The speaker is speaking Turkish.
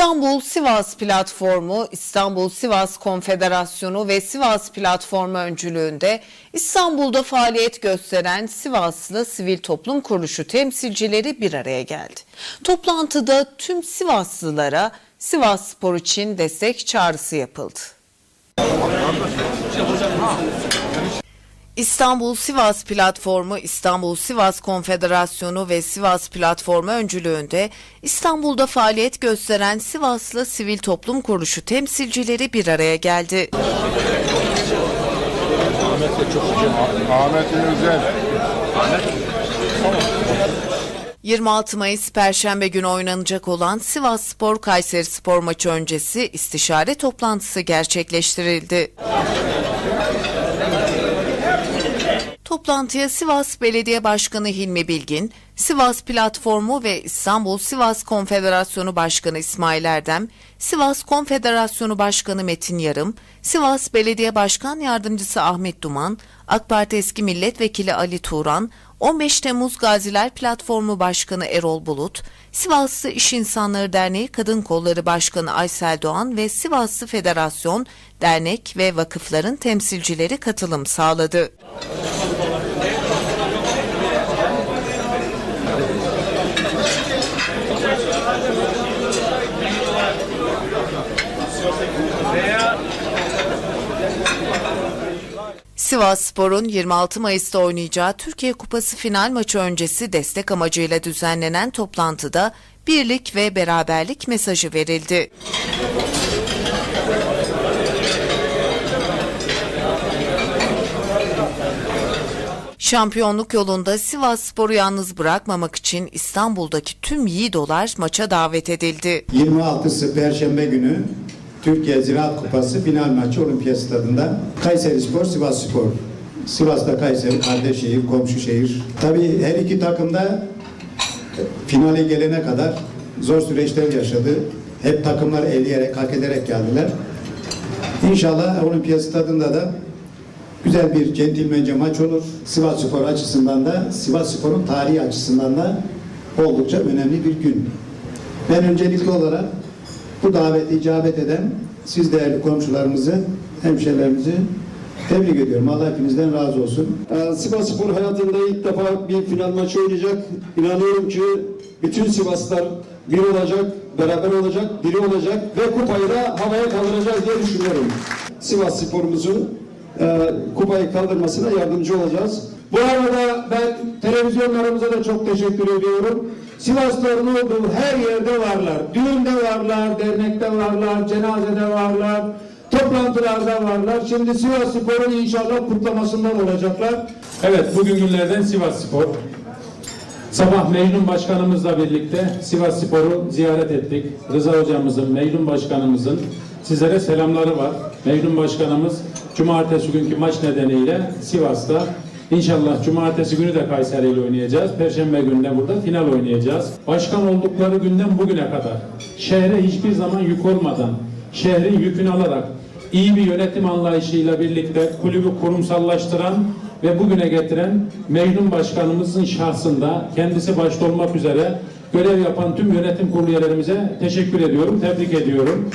İstanbul Sivas Platformu, İstanbul Sivas Konfederasyonu ve Sivas Platformu öncülüğünde İstanbul'da faaliyet gösteren Sivaslı sivil toplum kuruluşu temsilcileri bir araya geldi. Toplantıda tüm Sivaslılara Sivas Spor için destek çağrısı yapıldı. İstanbul Sivas Platformu, İstanbul Sivas Konfederasyonu ve Sivas Platformu öncülüğünde İstanbul'da faaliyet gösteren Sivaslı Sivil Toplum Kuruluşu temsilcileri bir araya geldi. Ahmet Özel. 26 Mayıs Perşembe günü oynanacak olan Sivas Spor Kayseri Spor maçı öncesi istişare toplantısı gerçekleştirildi. Toplantıya Sivas Belediye Başkanı Hilmi Bilgin, Sivas Platformu ve İstanbul Sivas Konfederasyonu Başkanı İsmail Erdem, Sivas Konfederasyonu Başkanı Metin Yarım, Sivas Belediye Başkan Yardımcısı Ahmet Duman, AK Parti eski milletvekili Ali Turan, 15 Temmuz Gaziler Platformu Başkanı Erol Bulut, Sivaslı İş İnsanları Derneği Kadın Kolları Başkanı Aysel Doğan ve Sivaslı Federasyon, dernek ve vakıfların temsilcileri katılım sağladı. Sivas Spor'un 26 Mayıs'ta oynayacağı Türkiye Kupası final maçı öncesi destek amacıyla düzenlenen toplantıda birlik ve beraberlik mesajı verildi. Şampiyonluk yolunda Sivas Spor'u yalnız bırakmamak için İstanbul'daki tüm yiğidolar maça davet edildi. 26'sı Perşembe günü Türkiye Ziraat Kupası final maçı Olimpiyat Stadında Kayseri Spor, Sivas Spor. Sivas'ta Kayseri kardeş şehir, komşu şehir. Tabii her iki takım da finale gelene kadar zor süreçler yaşadı. Hep takımlar eleyerek, hak ederek geldiler. İnşallah Olimpiyat Stadında da güzel bir centilmence maç olur. Sivas Spor açısından da, Sivas Spor'un tarihi açısından da oldukça önemli bir gün. Ben öncelikli olarak bu davete icabet eden siz değerli komşularımızı, hemşerilerimizi tebrik ediyorum. Allah hepinizden razı olsun. Ee, Sivas Spor hayatında ilk defa bir final maçı oynayacak. İnanıyorum ki bütün Sivaslar bir olacak, beraber olacak, biri olacak ve kupayı da havaya kaldıracağız diye düşünüyorum. Sivas Spor'umuzun e, kupayı kaldırmasına yardımcı olacağız. Bu arada ben televizyonlarımıza da çok teşekkür ediyorum. Sivasların olduğu her yerde varlar. Düğünde varlar, dernekte varlar, cenazede varlar, toplantılarda varlar. Şimdi Sivas Spor'un inşallah kutlamasından olacaklar. Evet, bugün günlerden Sivas Spor. Sabah Mecnun Başkanımızla birlikte Sivas Spor'u ziyaret ettik. Rıza Hocamızın, Mecnun Başkanımızın sizlere selamları var. Mecnun Başkanımız Cumartesi günkü maç nedeniyle Sivas'ta İnşallah Cumartesi günü de Kayseri ile oynayacağız. Perşembe günü de burada final oynayacağız. Başkan oldukları günden bugüne kadar şehre hiçbir zaman yük olmadan, şehrin yükünü alarak iyi bir yönetim anlayışıyla birlikte kulübü kurumsallaştıran ve bugüne getiren Mecnun Başkanımızın şahsında kendisi başta olmak üzere görev yapan tüm yönetim kurulu teşekkür ediyorum, tebrik ediyorum.